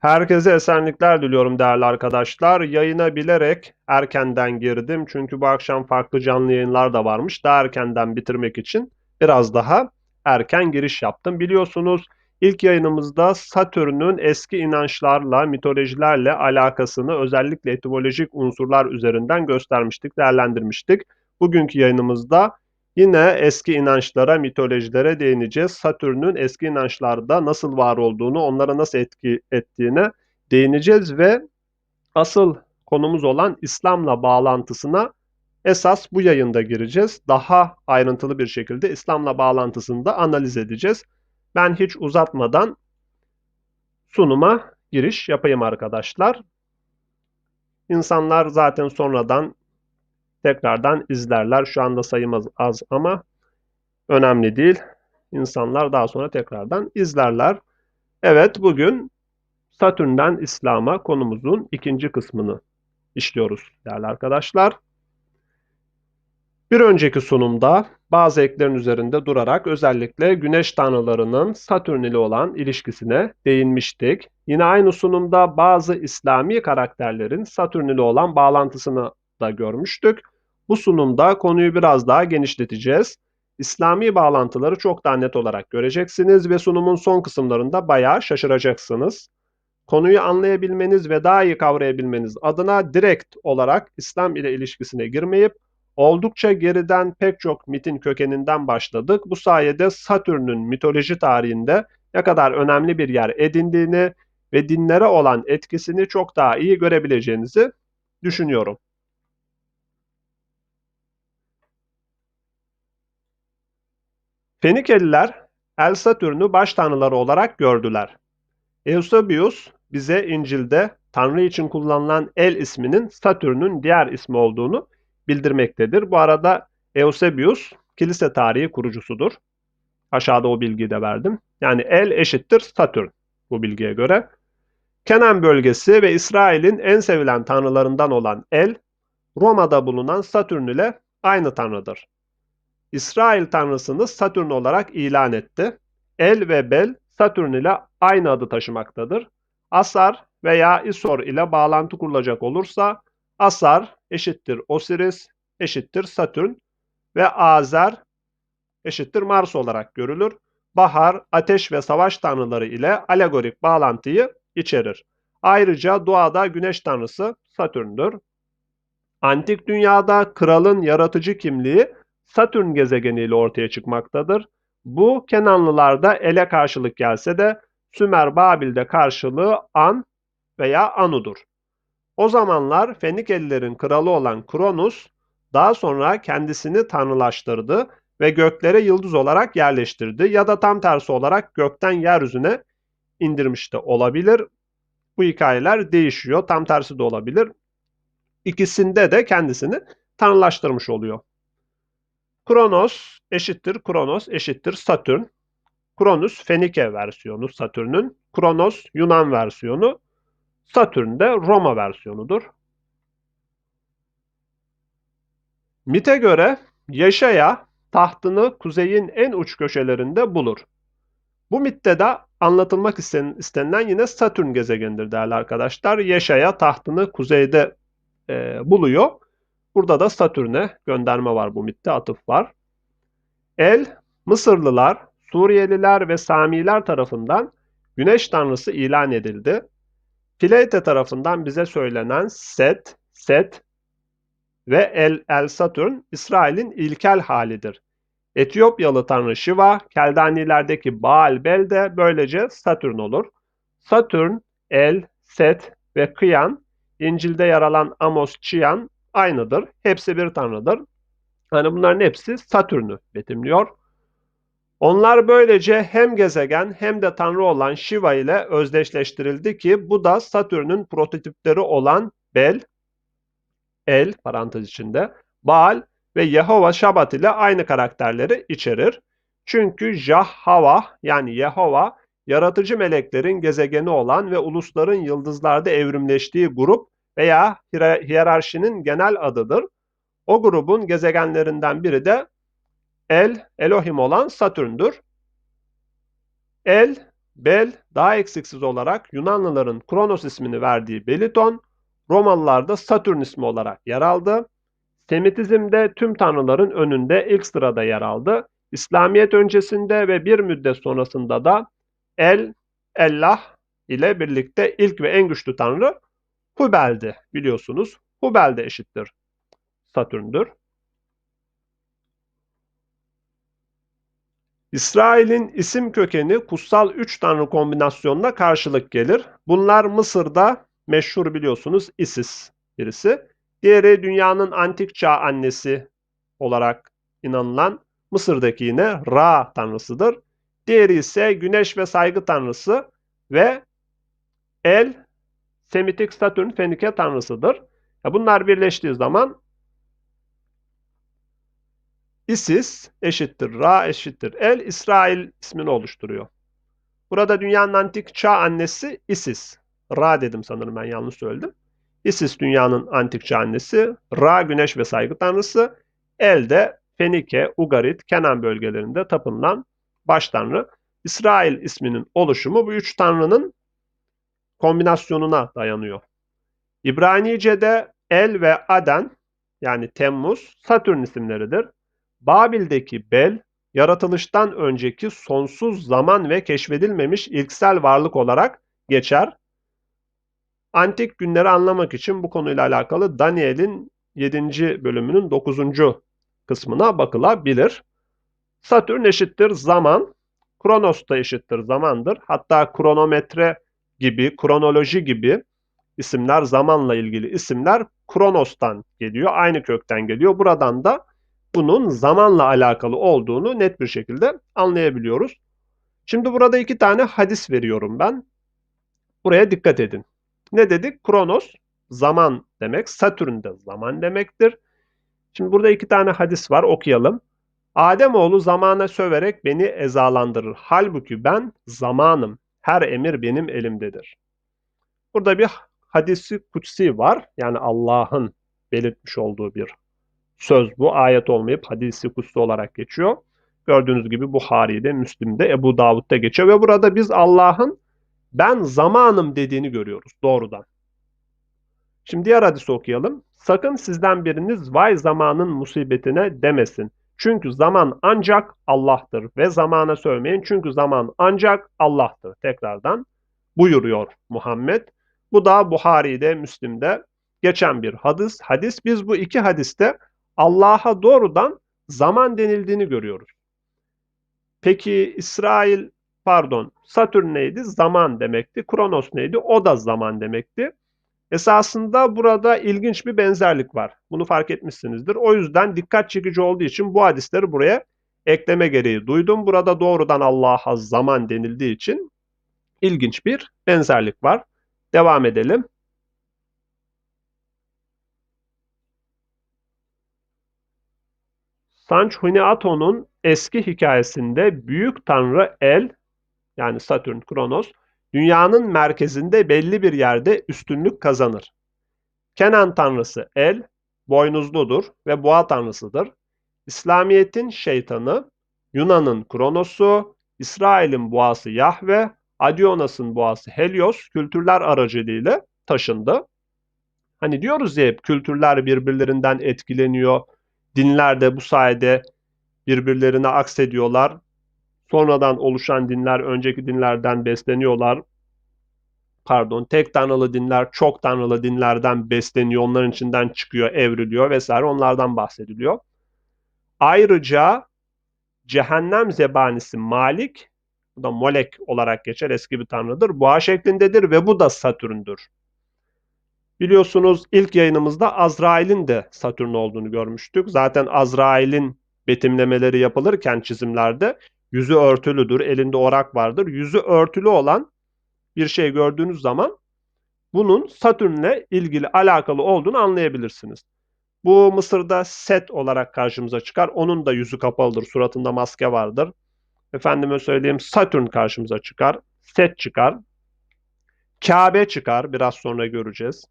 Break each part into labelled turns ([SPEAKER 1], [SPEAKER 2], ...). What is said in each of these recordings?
[SPEAKER 1] Herkese esenlikler diliyorum değerli arkadaşlar. Yayına bilerek erkenden girdim. Çünkü bu akşam farklı canlı yayınlar da varmış. Daha erkenden bitirmek için biraz daha erken giriş yaptım. Biliyorsunuz ilk yayınımızda Satürn'ün eski inançlarla, mitolojilerle alakasını özellikle etimolojik unsurlar üzerinden göstermiştik, değerlendirmiştik. Bugünkü yayınımızda Yine eski inançlara, mitolojilere değineceğiz. Satürn'ün eski inançlarda nasıl var olduğunu, onlara nasıl etki ettiğine değineceğiz ve asıl konumuz olan İslam'la bağlantısına esas bu yayında gireceğiz. Daha ayrıntılı bir şekilde İslam'la bağlantısını da analiz edeceğiz. Ben hiç uzatmadan sunuma giriş yapayım arkadaşlar. İnsanlar zaten sonradan tekrardan izlerler. Şu anda sayımız az ama önemli değil. İnsanlar daha sonra tekrardan izlerler. Evet bugün Satürn'den İslam'a konumuzun ikinci kısmını işliyoruz değerli arkadaşlar. Bir önceki sunumda bazı eklerin üzerinde durarak özellikle güneş tanrılarının Satürn ile olan ilişkisine değinmiştik. Yine aynı sunumda bazı İslami karakterlerin Satürn ile olan bağlantısını da görmüştük. Bu sunumda konuyu biraz daha genişleteceğiz. İslami bağlantıları çok daha net olarak göreceksiniz ve sunumun son kısımlarında bayağı şaşıracaksınız. Konuyu anlayabilmeniz ve daha iyi kavrayabilmeniz adına direkt olarak İslam ile ilişkisine girmeyip oldukça geriden pek çok mitin kökeninden başladık. Bu sayede Satürn'ün mitoloji tarihinde ne kadar önemli bir yer edindiğini ve dinlere olan etkisini çok daha iyi görebileceğinizi düşünüyorum. Fenikeliler El Satürn'ü baş tanrıları olarak gördüler. Eusebius bize İncil'de Tanrı için kullanılan El isminin Satürn'ün diğer ismi olduğunu bildirmektedir. Bu arada Eusebius kilise tarihi kurucusudur. Aşağıda o bilgiyi de verdim. Yani El eşittir Satürn bu bilgiye göre. Kenan bölgesi ve İsrail'in en sevilen tanrılarından olan El, Roma'da bulunan Satürn ile aynı tanrıdır. İsrail tanrısını Satürn olarak ilan etti. El ve Bel Satürn ile aynı adı taşımaktadır. Asar veya Isor ile bağlantı kurulacak olursa Asar eşittir Osiris eşittir Satürn ve Azer eşittir Mars olarak görülür. Bahar, ateş ve savaş tanrıları ile alegorik bağlantıyı içerir. Ayrıca doğada güneş tanrısı Satürn'dür. Antik dünyada kralın yaratıcı kimliği Satürn gezegeniyle ortaya çıkmaktadır. Bu Kenanlılarda ele karşılık gelse de Sümer Babil'de karşılığı An veya Anu'dur. O zamanlar Fenikelilerin kralı olan Kronos daha sonra kendisini tanrılaştırdı ve göklere yıldız olarak yerleştirdi ya da tam tersi olarak gökten yeryüzüne indirmiş de olabilir. Bu hikayeler değişiyor. Tam tersi de olabilir. İkisinde de kendisini tanrılaştırmış oluyor. Kronos eşittir Kronos eşittir Satürn. Kronos Fenike versiyonu Satürn'ün. Kronos Yunan versiyonu. Satürn de Roma versiyonudur. Mite göre Yaşaya tahtını kuzeyin en uç köşelerinde bulur. Bu mitte de anlatılmak istenilen yine Satürn gezegenidir değerli arkadaşlar. Yaşaya tahtını kuzeyde e, buluyor. Burada da Satürn'e gönderme var bu mitte, atıf var. El, Mısırlılar, Suriyeliler ve Samiler tarafından güneş tanrısı ilan edildi. Fileyte tarafından bize söylenen Set, Set ve El, El Satürn İsrail'in ilkel halidir. Etiyopyalı tanrı Shiva, Keldanilerdeki Baal Bel de böylece Satürn olur. Satürn, El, Set ve Kıyan, İncil'de yer alan Amos Çiyan aynıdır. Hepsi bir tanrıdır. Hani bunların hepsi Satürn'ü betimliyor. Onlar böylece hem gezegen hem de tanrı olan Shiva ile özdeşleştirildi ki bu da Satürn'ün prototipleri olan Bel, El parantez içinde, Baal ve Yehova Şabat ile aynı karakterleri içerir. Çünkü Jahhava yani Yehova yaratıcı meleklerin gezegeni olan ve ulusların yıldızlarda evrimleştiği grup veya hiyerarşinin genel adıdır. O grubun gezegenlerinden biri de El, Elohim olan Satürn'dür. El, Bel daha eksiksiz olarak Yunanlıların Kronos ismini verdiği Beliton, Romalılarda Satürn ismi olarak yer aldı. Semitizmde tüm tanrıların önünde ilk sırada yer aldı. İslamiyet öncesinde ve bir müddet sonrasında da El, Allah ile birlikte ilk ve en güçlü tanrı Hubel'di biliyorsunuz. Hubel de eşittir Satürn'dür. İsrail'in isim kökeni kutsal üç tanrı kombinasyonuna karşılık gelir. Bunlar Mısır'da meşhur biliyorsunuz Isis birisi. Diğeri dünyanın antik çağ annesi olarak inanılan Mısır'daki yine Ra tanrısıdır. Diğeri ise güneş ve saygı tanrısı ve El, Semitik Satürn Fenike tanrısıdır. Bunlar birleştiği zaman Isis eşittir Ra eşittir El İsrail ismini oluşturuyor. Burada dünyanın antik çağ annesi Isis. Ra dedim sanırım ben yanlış söyledim. Isis dünyanın antik çağ annesi. Ra güneş ve saygı tanrısı. El de Fenike, Ugarit, Kenan bölgelerinde tapınılan baş tanrı. İsrail isminin oluşumu bu üç tanrının kombinasyonuna dayanıyor. İbranice'de El ve Aden yani Temmuz Satürn isimleridir. Babil'deki Bel, yaratılıştan önceki sonsuz zaman ve keşfedilmemiş ilksel varlık olarak geçer. Antik günleri anlamak için bu konuyla alakalı Daniel'in 7. bölümünün 9. kısmına bakılabilir. Satürn eşittir zaman, Kronos da eşittir zamandır. Hatta kronometre gibi, kronoloji gibi isimler, zamanla ilgili isimler Kronos'tan geliyor, aynı kökten geliyor. Buradan da bunun zamanla alakalı olduğunu net bir şekilde anlayabiliyoruz. Şimdi burada iki tane hadis veriyorum ben. Buraya dikkat edin. Ne dedik? Kronos zaman demek. Satürn de zaman demektir. Şimdi burada iki tane hadis var okuyalım. Ademoğlu zamana söverek beni ezalandırır. Halbuki ben zamanım. Her emir benim elimdedir. Burada bir hadisi kutsi var. Yani Allah'ın belirtmiş olduğu bir söz bu. Ayet olmayıp hadisi kutsi olarak geçiyor. Gördüğünüz gibi Buhari'de, Müslim'de, Ebu Davud'da geçiyor ve burada biz Allah'ın ben zamanım dediğini görüyoruz doğrudan. Şimdi diğer hadisi okuyalım. Sakın sizden biriniz vay zamanın musibetine demesin. Çünkü zaman ancak Allah'tır ve zamana sövmeyin. Çünkü zaman ancak Allah'tır. Tekrardan buyuruyor Muhammed. Bu da Buhari'de, Müslim'de geçen bir hadis. Hadis biz bu iki hadiste Allah'a doğrudan zaman denildiğini görüyoruz. Peki İsrail pardon Satürn neydi? Zaman demekti. Kronos neydi? O da zaman demekti. Esasında burada ilginç bir benzerlik var. Bunu fark etmişsinizdir. O yüzden dikkat çekici olduğu için bu hadisleri buraya ekleme gereği duydum. Burada doğrudan Allah'a zaman denildiği için ilginç bir benzerlik var. Devam edelim. Sanchuniato'nun eski hikayesinde büyük tanrı El yani Satürn, Kronos dünyanın merkezinde belli bir yerde üstünlük kazanır. Kenan tanrısı El boynuzludur ve boğa tanrısıdır. İslamiyet'in şeytanı, Yunan'ın Kronos'u, İsrail'in boğası Yahve, Adionas'ın boğası Helios kültürler aracılığıyla taşındı. Hani diyoruz ya hep kültürler birbirlerinden etkileniyor, Dinler de bu sayede birbirlerine aksediyorlar. Sonradan oluşan dinler önceki dinlerden besleniyorlar. Pardon, tek tanrılı dinler çok tanrılı dinlerden besleniyor. Onların içinden çıkıyor, evriliyor vesaire. Onlardan bahsediliyor. Ayrıca cehennem zebanisi Malik, bu da Molek olarak geçer eski bir tanrıdır. Boğa şeklindedir ve bu da Satürn'dür. Biliyorsunuz ilk yayınımızda Azrail'in de Satürn olduğunu görmüştük. Zaten Azrail'in betimlemeleri yapılırken çizimlerde yüzü örtülüdür, elinde orak vardır. Yüzü örtülü olan bir şey gördüğünüz zaman bunun Satürn'le ilgili alakalı olduğunu anlayabilirsiniz. Bu Mısır'da Set olarak karşımıza çıkar. Onun da yüzü kapalıdır, suratında maske vardır. Efendime söyleyeyim Satürn karşımıza çıkar. Set çıkar. Kabe çıkar. Biraz sonra göreceğiz.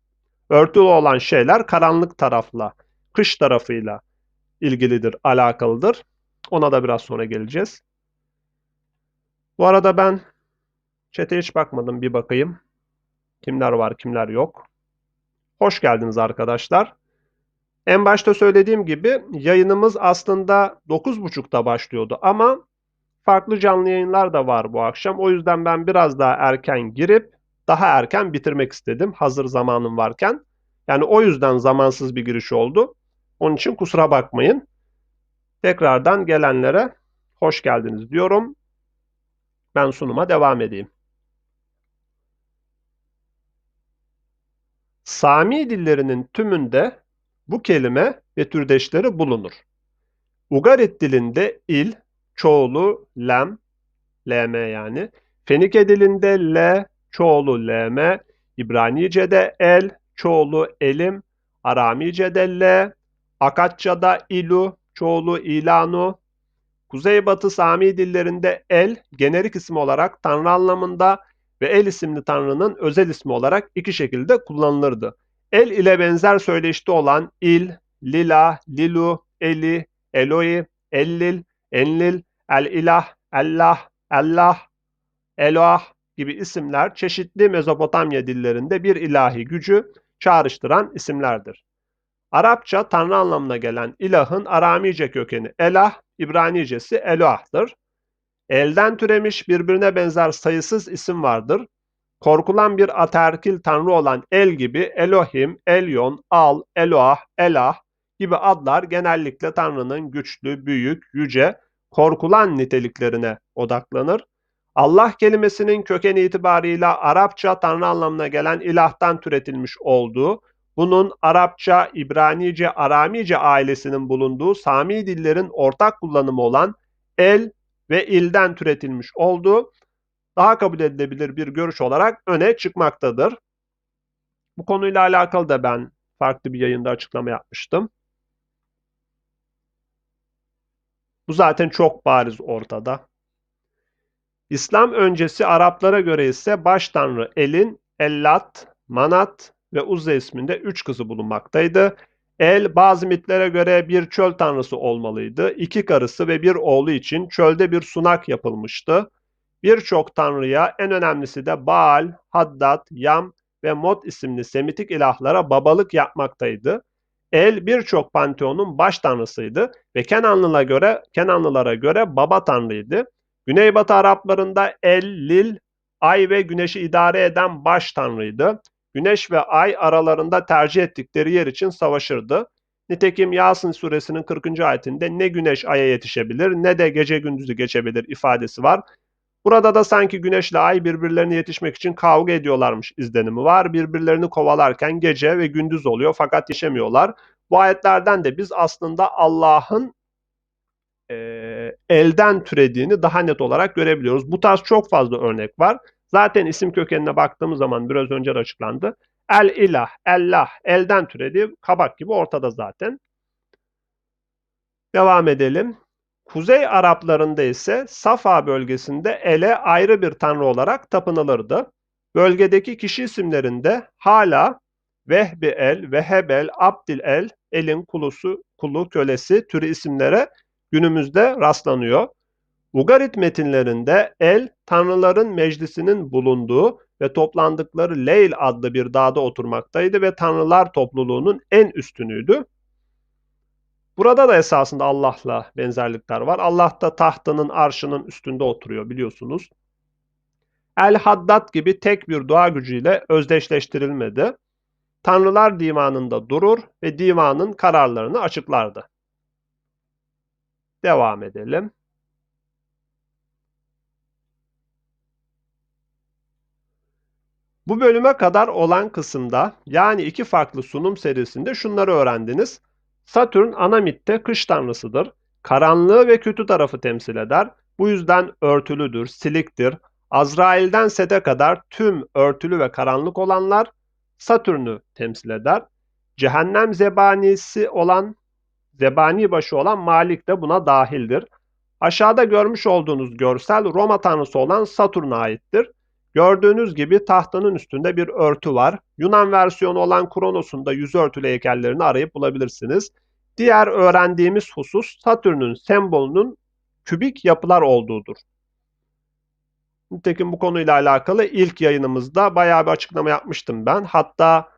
[SPEAKER 1] Örtülü olan şeyler karanlık tarafla, kış tarafıyla ilgilidir, alakalıdır. Ona da biraz sonra geleceğiz. Bu arada ben Çete hiç bakmadım bir bakayım. Kimler var kimler yok. Hoş geldiniz arkadaşlar. En başta söylediğim gibi yayınımız aslında 9.30'da başlıyordu ama farklı canlı yayınlar da var bu akşam. O yüzden ben biraz daha erken girip daha erken bitirmek istedim hazır zamanım varken. Yani o yüzden zamansız bir giriş oldu. Onun için kusura bakmayın. Tekrardan gelenlere hoş geldiniz diyorum. Ben sunuma devam edeyim. Sami dillerinin tümünde bu kelime ve türdeşleri bulunur. Ugarit dilinde il, çoğulu lem, lm yani. Fenike dilinde l, çoğulu lm. İbranice'de el, çoğulu elim. Aramice'de l. Akatça'da ilu, çoğulu ilanu. Kuzeybatı Sami dillerinde el, generik isim olarak tanrı anlamında ve el isimli tanrının özel ismi olarak iki şekilde kullanılırdı. El ile benzer söyleşte olan il, lila, lilu, eli, eloi, ellil, enlil, el-ilah, Allah, Allah, Eloah gibi isimler çeşitli Mezopotamya dillerinde bir ilahi gücü çağrıştıran isimlerdir. Arapça tanrı anlamına gelen ilahın Aramice kökeni elah, İbranicesi Eloh'tır. Elden türemiş birbirine benzer sayısız isim vardır. Korkulan bir aterkil tanrı olan El gibi Elohim, Elyon, Al, Eloah, Elah gibi adlar genellikle tanrının güçlü, büyük, yüce, korkulan niteliklerine odaklanır. Allah kelimesinin köken itibarıyla Arapça tanrı anlamına gelen ilahtan türetilmiş olduğu, bunun Arapça, İbranice, Aramice ailesinin bulunduğu Sami dillerin ortak kullanımı olan el ve ilden türetilmiş olduğu daha kabul edilebilir bir görüş olarak öne çıkmaktadır. Bu konuyla alakalı da ben farklı bir yayında açıklama yapmıştım. Bu zaten çok bariz ortada. İslam öncesi Araplara göre ise baş tanrı El'in Ellat, Manat ve Uzza isminde üç kızı bulunmaktaydı. El bazı mitlere göre bir çöl tanrısı olmalıydı. İki karısı ve bir oğlu için çölde bir sunak yapılmıştı. Birçok tanrıya en önemlisi de Baal, Haddad, Yam ve Mot isimli Semitik ilahlara babalık yapmaktaydı. El birçok panteonun baş tanrısıydı ve Kenanlılara göre Kenanlılara göre baba tanrıydı. Güneybatı Araplarında El, Lil, Ay ve Güneş'i idare eden baş tanrıydı. Güneş ve Ay aralarında tercih ettikleri yer için savaşırdı. Nitekim Yasin suresinin 40. ayetinde ne güneş aya yetişebilir ne de gece gündüzü geçebilir ifadesi var. Burada da sanki güneşle ay birbirlerine yetişmek için kavga ediyorlarmış izlenimi var. Birbirlerini kovalarken gece ve gündüz oluyor fakat yetişemiyorlar. Bu ayetlerden de biz aslında Allah'ın e, elden türediğini daha net olarak görebiliyoruz. Bu tarz çok fazla örnek var. Zaten isim kökenine baktığımız zaman biraz önce de açıklandı. El ilah, ellah, elden türedi kabak gibi ortada zaten. Devam edelim. Kuzey Araplarında ise Safa bölgesinde ele ayrı bir tanrı olarak tapınılırdı. Bölgedeki kişi isimlerinde hala Vehbi el, Vehebel, Abdil el, elin kulusu, kulu, kölesi türü isimlere günümüzde rastlanıyor. Ugarit metinlerinde el, tanrıların meclisinin bulunduğu ve toplandıkları Leyl adlı bir dağda oturmaktaydı ve tanrılar topluluğunun en üstünüydü. Burada da esasında Allah'la benzerlikler var. Allah da tahtının arşının üstünde oturuyor biliyorsunuz. El-Haddad gibi tek bir dua gücüyle özdeşleştirilmedi. Tanrılar divanında durur ve divanın kararlarını açıklardı. Devam edelim. Bu bölüme kadar olan kısımda yani iki farklı sunum serisinde şunları öğrendiniz. Satürn ana mitte kış tanrısıdır. Karanlığı ve kötü tarafı temsil eder. Bu yüzden örtülüdür, siliktir. Azrail'den Set'e kadar tüm örtülü ve karanlık olanlar Satürn'ü temsil eder. Cehennem zebanisi olan, zebani başı olan Malik de buna dahildir. Aşağıda görmüş olduğunuz görsel Roma tanrısı olan Satürn'e aittir. Gördüğünüz gibi tahtanın üstünde bir örtü var. Yunan versiyonu olan Kronos'un da yüz örtülü heykellerini arayıp bulabilirsiniz. Diğer öğrendiğimiz husus Satürn'ün sembolünün kübik yapılar olduğudur. Nitekim bu konuyla alakalı ilk yayınımızda bayağı bir açıklama yapmıştım ben. Hatta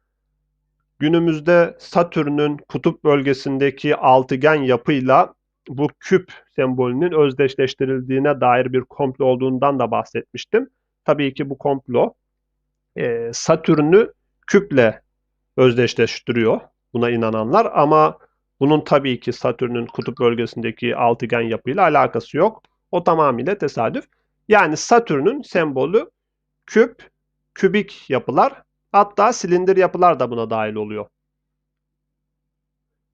[SPEAKER 1] günümüzde Satürn'ün kutup bölgesindeki altıgen yapıyla bu küp sembolünün özdeşleştirildiğine dair bir komplo olduğundan da bahsetmiştim. Tabii ki bu komplo e, Satürn'ü küple özdeşleştiriyor buna inananlar ama bunun tabii ki Satürn'ün kutup bölgesindeki altıgen yapıyla alakası yok. O tamamıyla tesadüf. Yani Satürn'ün sembolü küp, kübik yapılar hatta silindir yapılar da buna dahil oluyor.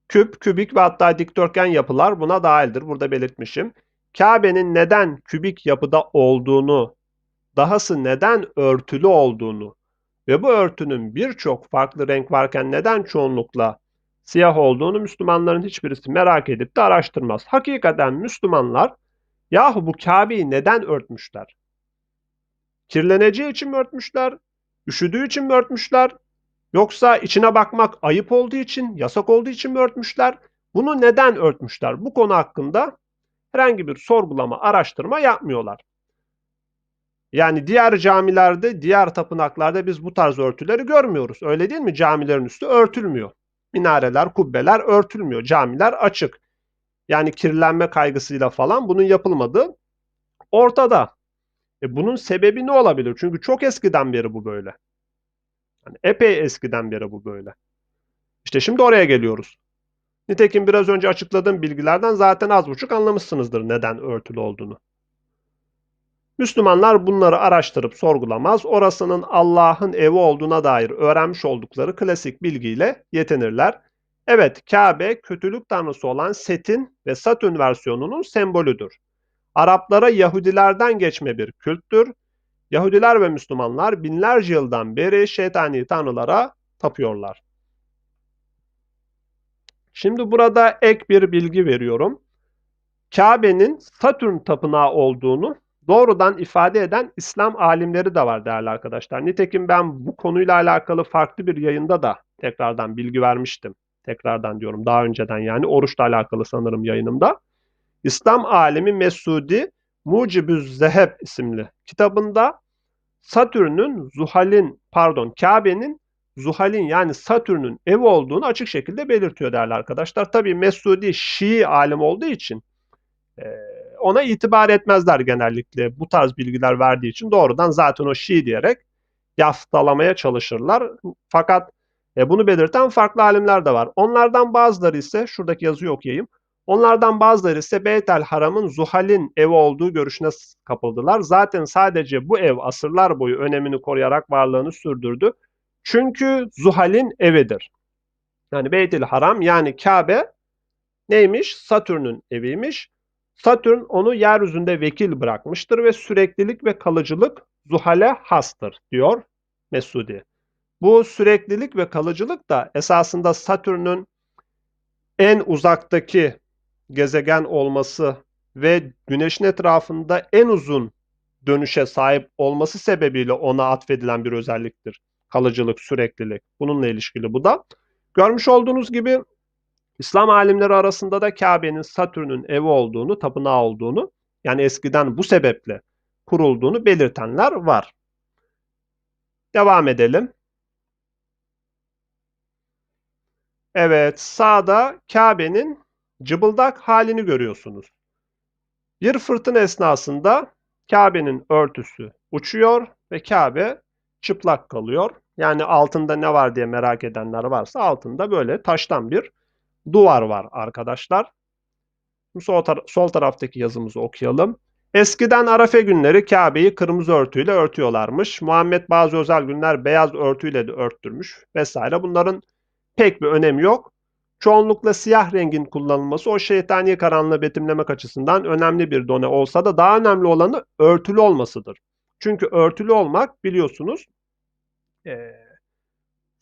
[SPEAKER 1] Küp, kübik ve hatta dikdörtgen yapılar buna dahildir. Burada belirtmişim. Kabe'nin neden kübik yapıda olduğunu, dahası neden örtülü olduğunu ve bu örtünün birçok farklı renk varken neden çoğunlukla siyah olduğunu Müslümanların hiçbirisi merak edip de araştırmaz. Hakikaten Müslümanlar yahu bu Kabe'yi neden örtmüşler? Kirleneceği için mi örtmüşler? Üşüdüğü için mi örtmüşler? Yoksa içine bakmak ayıp olduğu için, yasak olduğu için mi örtmüşler? Bunu neden örtmüşler? Bu konu hakkında herhangi bir sorgulama, araştırma yapmıyorlar. Yani diğer camilerde, diğer tapınaklarda biz bu tarz örtüleri görmüyoruz. Öyle değil mi? Camilerin üstü örtülmüyor. Minareler, kubbeler örtülmüyor. Camiler açık. Yani kirlenme kaygısıyla falan bunun yapılmadığı ortada. E bunun sebebi ne olabilir? Çünkü çok eskiden beri bu böyle. Yani epey eskiden beri bu böyle. İşte şimdi oraya geliyoruz. Nitekim biraz önce açıkladığım bilgilerden zaten az buçuk anlamışsınızdır neden örtülü olduğunu. Müslümanlar bunları araştırıp sorgulamaz, orasının Allah'ın evi olduğuna dair öğrenmiş oldukları klasik bilgiyle yetinirler. Evet, Kabe kötülük tanrısı olan Set'in ve Satürn versiyonunun sembolüdür. Araplara Yahudilerden geçme bir külttür. Yahudiler ve Müslümanlar binlerce yıldan beri şeytani tanrılara tapıyorlar. Şimdi burada ek bir bilgi veriyorum. Kabe'nin Satürn tapınağı olduğunu doğrudan ifade eden İslam alimleri de var değerli arkadaşlar. Nitekim ben bu konuyla alakalı farklı bir yayında da tekrardan bilgi vermiştim. Tekrardan diyorum daha önceden yani oruçla alakalı sanırım yayınımda. İslam alimi Mesudi Mucibüz Zeheb isimli kitabında Satürn'ün Zuhal'in pardon Kabe'nin Zuhal'in yani Satürn'ün evi olduğunu açık şekilde belirtiyor değerli arkadaşlar. Tabi Mesudi Şii alim olduğu için e, ona itibar etmezler genellikle bu tarz bilgiler verdiği için doğrudan zaten o Şii diyerek yaftalamaya çalışırlar. Fakat e, bunu belirten farklı alimler de var. Onlardan bazıları ise şuradaki yazıyı okuyayım. Onlardan bazıları ise Beytel Haram'ın Zuhal'in evi olduğu görüşüne kapıldılar. Zaten sadece bu ev asırlar boyu önemini koruyarak varlığını sürdürdü. Çünkü Zuhal'in evidir. Yani Beytil Haram yani Kabe neymiş? Satürn'ün eviymiş. Satürn onu yeryüzünde vekil bırakmıştır ve süreklilik ve kalıcılık Zuhal'e hastır diyor Mesudi. Bu süreklilik ve kalıcılık da esasında Satürn'ün en uzaktaki gezegen olması ve Güneş'in etrafında en uzun dönüşe sahip olması sebebiyle ona atfedilen bir özelliktir. Kalıcılık, süreklilik. Bununla ilişkili bu da. Görmüş olduğunuz gibi İslam alimleri arasında da Kabe'nin Satürn'ün evi olduğunu, tapınağı olduğunu, yani eskiden bu sebeple kurulduğunu belirtenler var. Devam edelim. Evet, sağda Kabe'nin cıbıldak halini görüyorsunuz. Bir fırtına esnasında Kabe'nin örtüsü uçuyor ve Kabe çıplak kalıyor. Yani altında ne var diye merak edenler varsa altında böyle taştan bir duvar var arkadaşlar. Sol, tar sol taraftaki yazımızı okuyalım. Eskiden Arafe günleri Kabe'yi kırmızı örtüyle örtüyorlarmış. Muhammed bazı özel günler beyaz örtüyle de örttürmüş vesaire. Bunların pek bir önemi yok. Çoğunlukla siyah rengin kullanılması o şeytani karanlığı betimlemek açısından önemli bir done olsa da daha önemli olanı örtülü olmasıdır. Çünkü örtülü olmak biliyorsunuz e,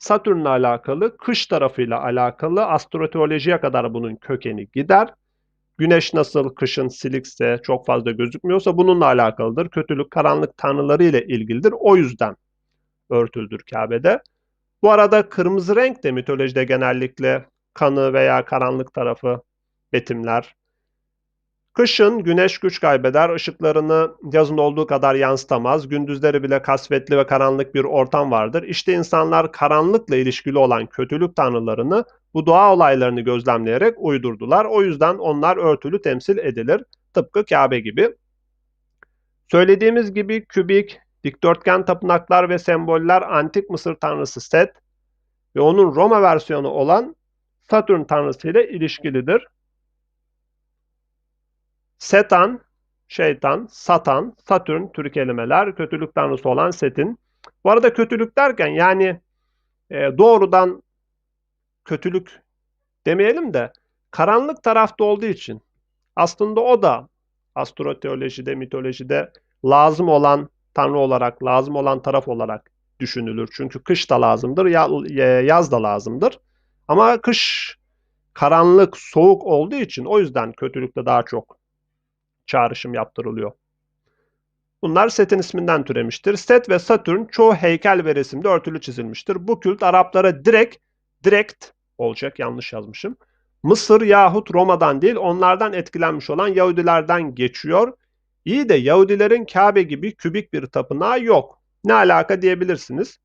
[SPEAKER 1] Satürn'le alakalı, kış tarafıyla alakalı astroteolojiye kadar bunun kökeni gider. Güneş nasıl kışın silikse, çok fazla gözükmüyorsa bununla alakalıdır. Kötülük, karanlık tanrıları ile ilgilidir. O yüzden örtüldür Kabe'de. Bu arada kırmızı renk de mitolojide genellikle kanı veya karanlık tarafı betimler. Kışın güneş güç kaybeder, ışıklarını yazın olduğu kadar yansıtamaz, gündüzleri bile kasvetli ve karanlık bir ortam vardır. İşte insanlar karanlıkla ilişkili olan kötülük tanrılarını bu doğa olaylarını gözlemleyerek uydurdular. O yüzden onlar örtülü temsil edilir. Tıpkı Kabe gibi. Söylediğimiz gibi kübik, dikdörtgen tapınaklar ve semboller antik Mısır tanrısı Set ve onun Roma versiyonu olan Satürn tanrısı ile ilişkilidir. Setan, şeytan, satan, satürn tür kelimeler kötülük tanrısı olan Set'in. Bu arada kötülük derken yani e, doğrudan kötülük demeyelim de karanlık tarafta olduğu için aslında o da astroteolojide, mitolojide lazım olan tanrı olarak, lazım olan taraf olarak düşünülür. Çünkü kış da lazımdır, yaz da lazımdır. Ama kış karanlık, soğuk olduğu için o yüzden kötülükte daha çok çağrışım yaptırılıyor. Bunlar Set'in isminden türemiştir. Set ve Satürn çoğu heykel ve resimde örtülü çizilmiştir. Bu kült Araplara direkt, direkt olacak yanlış yazmışım. Mısır yahut Roma'dan değil onlardan etkilenmiş olan Yahudilerden geçiyor. İyi de Yahudilerin Kabe gibi kübik bir tapınağı yok. Ne alaka diyebilirsiniz.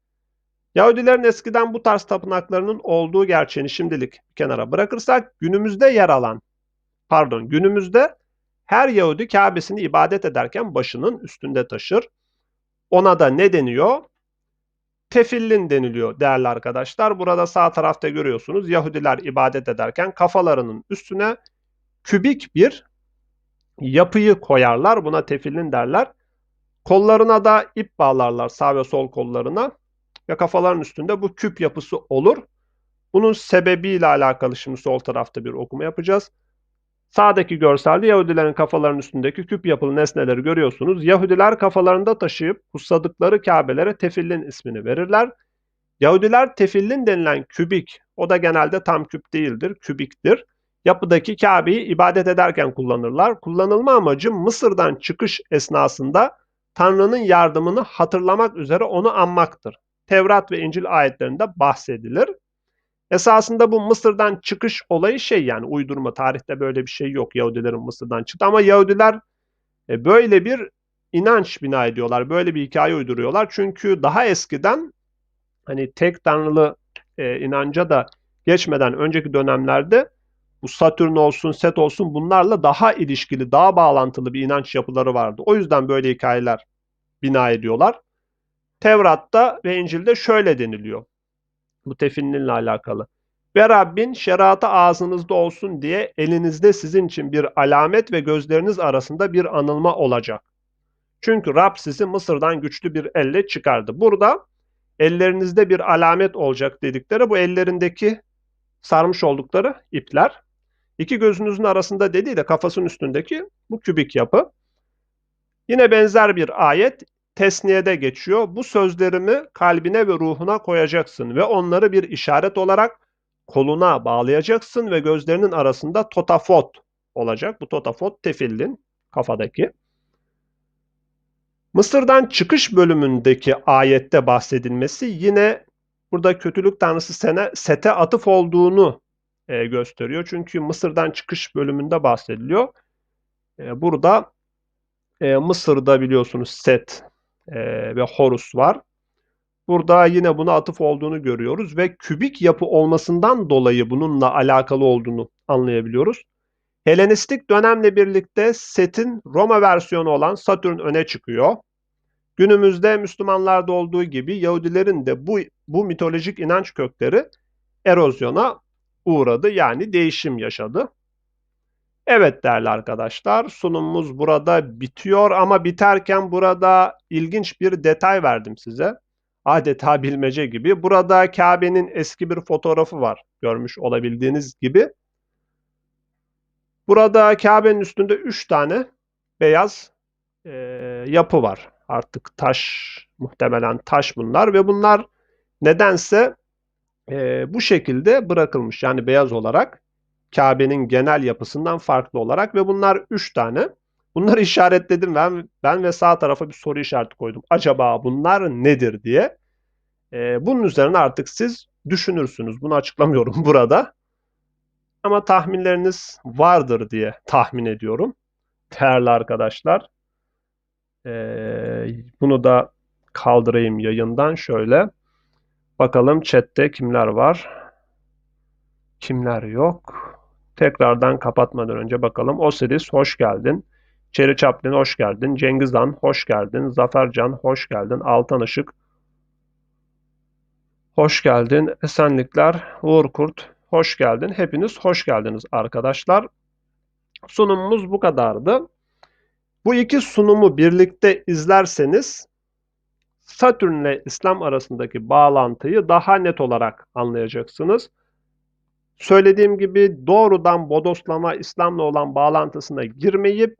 [SPEAKER 1] Yahudilerin eskiden bu tarz tapınaklarının olduğu gerçeğini şimdilik kenara bırakırsak günümüzde yer alan, pardon günümüzde her Yahudi Kabe'sini ibadet ederken başının üstünde taşır. Ona da ne deniyor? Tefillin deniliyor değerli arkadaşlar. Burada sağ tarafta görüyorsunuz Yahudiler ibadet ederken kafalarının üstüne kübik bir yapıyı koyarlar. Buna tefillin derler. Kollarına da ip bağlarlar sağ ve sol kollarına ve kafaların üstünde bu küp yapısı olur. Bunun sebebiyle alakalı şimdi sol tarafta bir okuma yapacağız. Sağdaki görselde Yahudilerin kafalarının üstündeki küp yapılı nesneleri görüyorsunuz. Yahudiler kafalarında taşıyıp kutsadıkları Kabe'lere tefillin ismini verirler. Yahudiler tefillin denilen kübik, o da genelde tam küp değildir, kübiktir. Yapıdaki Kabe'yi ibadet ederken kullanırlar. Kullanılma amacı Mısır'dan çıkış esnasında Tanrı'nın yardımını hatırlamak üzere onu anmaktır. Tevrat ve İncil ayetlerinde bahsedilir. Esasında bu Mısır'dan çıkış olayı şey yani uydurma tarihte böyle bir şey yok Yahudilerin Mısır'dan çıktı ama Yahudiler e, böyle bir inanç bina ediyorlar. Böyle bir hikaye uyduruyorlar. Çünkü daha eskiden hani tek tanrılı e, inanca da geçmeden önceki dönemlerde bu Satürn olsun, Set olsun bunlarla daha ilişkili, daha bağlantılı bir inanç yapıları vardı. O yüzden böyle hikayeler bina ediyorlar. Tevrat'ta ve İncil'de şöyle deniliyor. Bu tefinninle alakalı. Ve Rabbin şeriatı ağzınızda olsun diye elinizde sizin için bir alamet ve gözleriniz arasında bir anılma olacak. Çünkü Rab sizi Mısır'dan güçlü bir elle çıkardı. Burada ellerinizde bir alamet olacak dedikleri bu ellerindeki sarmış oldukları ipler. İki gözünüzün arasında dediği de kafasının üstündeki bu kübik yapı. Yine benzer bir ayet tesniyede geçiyor. Bu sözlerimi kalbine ve ruhuna koyacaksın ve onları bir işaret olarak koluna bağlayacaksın ve gözlerinin arasında totafot olacak. Bu totafot tefillin kafadaki. Mısır'dan çıkış bölümündeki ayette bahsedilmesi yine burada kötülük tanrısı sene, Set'e atıf olduğunu e, gösteriyor. Çünkü Mısır'dan çıkış bölümünde bahsediliyor. E, burada e, Mısır'da biliyorsunuz Set e, ve Horus var. Burada yine buna atıf olduğunu görüyoruz ve kübik yapı olmasından dolayı bununla alakalı olduğunu anlayabiliyoruz. Helenistik dönemle birlikte Set'in Roma versiyonu olan Satürn öne çıkıyor. Günümüzde Müslümanlarda olduğu gibi Yahudilerin de bu, bu mitolojik inanç kökleri erozyona uğradı yani değişim yaşadı. Evet değerli arkadaşlar sunumumuz burada bitiyor ama biterken burada ilginç bir detay verdim size. Adeta bilmece gibi. Burada Kabe'nin eski bir fotoğrafı var görmüş olabildiğiniz gibi. Burada Kabe'nin üstünde 3 tane beyaz e, yapı var. Artık taş, muhtemelen taş bunlar ve bunlar nedense e, bu şekilde bırakılmış. Yani beyaz olarak. Kabe'nin genel yapısından farklı olarak ve bunlar 3 tane. Bunları işaretledim ben, ben ve sağ tarafa bir soru işareti koydum. Acaba bunlar nedir diye. Ee, bunun üzerine artık siz düşünürsünüz. Bunu açıklamıyorum burada. Ama tahminleriniz vardır diye tahmin ediyorum. değerli arkadaşlar. Ee, bunu da kaldırayım yayından şöyle. Bakalım chatte kimler var? Kimler yok? Tekrardan kapatmadan önce bakalım. Osiris hoş geldin. Çeri Chaplin hoş geldin. Cengiz Han hoş geldin. Zafer Can hoş geldin. Altan Işık hoş geldin. Esenlikler Uğur Kurt hoş geldin. Hepiniz hoş geldiniz arkadaşlar. Sunumumuz bu kadardı. Bu iki sunumu birlikte izlerseniz Satürn ile İslam arasındaki bağlantıyı daha net olarak anlayacaksınız. Söylediğim gibi doğrudan bodoslama İslam'la olan bağlantısına girmeyip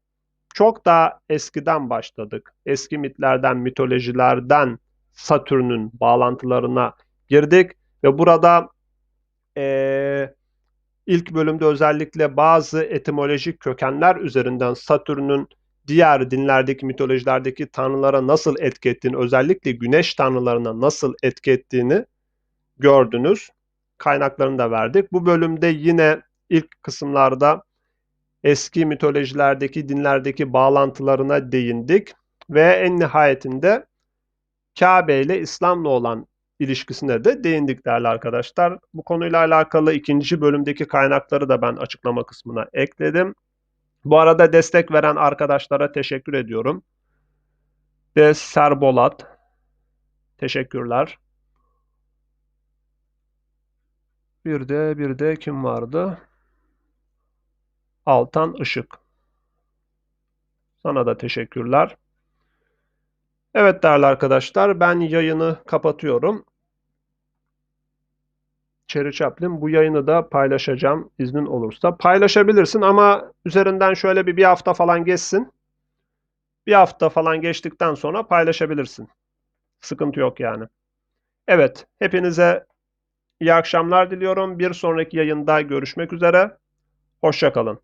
[SPEAKER 1] çok daha eskiden başladık. Eski mitlerden, mitolojilerden Satürn'ün bağlantılarına girdik ve burada ee, ilk bölümde özellikle bazı etimolojik kökenler üzerinden Satürn'ün diğer dinlerdeki, mitolojilerdeki tanrılara nasıl etki ettiğini, özellikle güneş tanrılarına nasıl etki ettiğini gördünüz. Kaynaklarını da verdik. Bu bölümde yine ilk kısımlarda eski mitolojilerdeki, dinlerdeki bağlantılarına değindik ve en nihayetinde Kabe ile İslam'la olan ilişkisine de değindik değerli arkadaşlar. Bu konuyla alakalı ikinci bölümdeki kaynakları da ben açıklama kısmına ekledim. Bu arada destek veren arkadaşlara teşekkür ediyorum. Ve Serbolat. Teşekkürler. Bir de bir de kim vardı? Altan Işık. Sana da teşekkürler. Evet değerli arkadaşlar ben yayını kapatıyorum. Cherry Chaplin bu yayını da paylaşacağım iznin olursa. Paylaşabilirsin ama üzerinden şöyle bir bir hafta falan geçsin. Bir hafta falan geçtikten sonra paylaşabilirsin. Sıkıntı yok yani. Evet, hepinize iyi akşamlar diliyorum. Bir sonraki yayında görüşmek üzere. Hoşçakalın.